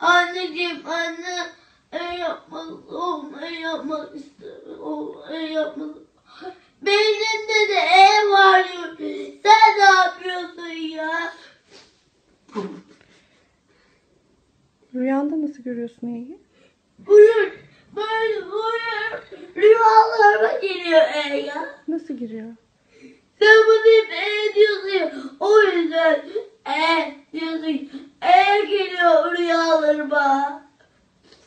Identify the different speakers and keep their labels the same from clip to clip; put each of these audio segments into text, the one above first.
Speaker 1: Anneciğim anne öyle yapmak olmayı yapmak istemiyorum. Olmayı yapmak Benim de de ev var. Sen ne yapıyorsun ya?
Speaker 2: Rüyanda nasıl görüyorsun E'yi?
Speaker 1: Buyur. Böyle buyur. Rüyalarıma giriyor E ya.
Speaker 2: Nasıl giriyor?
Speaker 1: Sen bunu hep E diyorsun ya. O yüzden E diyorsun. E geliyor rüyalarıma.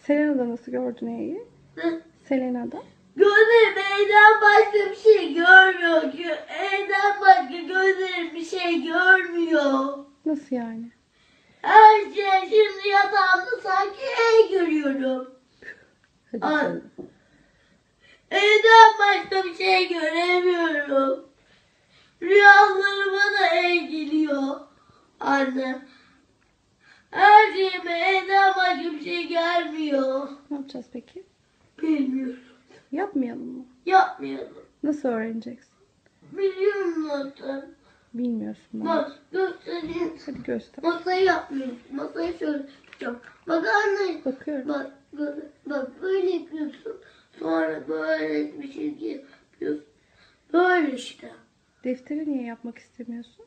Speaker 2: Selena'da nasıl gördün E'yi? Selena'da.
Speaker 1: Gözlerim E'den başka bir şey görmüyor ki. E'den başka gözlerim bir şey görmüyor.
Speaker 2: Nasıl yani?
Speaker 1: Her şey şimdi yatağımda sanki E görüyorum.
Speaker 2: Hadi Ay.
Speaker 1: E'den başka bir şey göremiyorum. Rüyalarıma da E geliyor. Anne. Her şeyime E'den başka bir şey gelmiyor.
Speaker 2: Ne yapacağız peki?
Speaker 1: Bilmiyorum.
Speaker 2: Yapmayalım mı?
Speaker 1: Yapmayalım.
Speaker 2: Nasıl öğreneceksin?
Speaker 1: Biliyorum zaten.
Speaker 2: Bilmiyorsun ben. Bak
Speaker 1: göstereyim.
Speaker 2: Hadi göster.
Speaker 1: Masayı yapmıyorsun. Masayı şöyle tutacağım. Bak anne.
Speaker 2: Bakıyorum.
Speaker 1: Bak, bak, bak böyle yapıyorsun. Sonra böyle bir şey yapıyorsun. Böyle işte.
Speaker 2: Defteri niye yapmak istemiyorsun?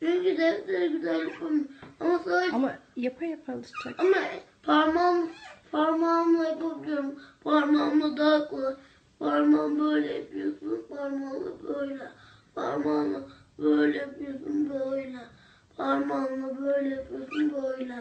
Speaker 1: Çünkü defteri güzel yapamıyorum. Ama
Speaker 2: ama yapa yapa alışacak.
Speaker 1: Ama parmağım parmağımla yapabiliyorum. Parmağımla daha kolay. Parmağım böyle yapıyorsun. Parmağımla böyle. Parmağımla böyle yapıyorsun böyle. Parmağımla böyle yapıyorsun böyle.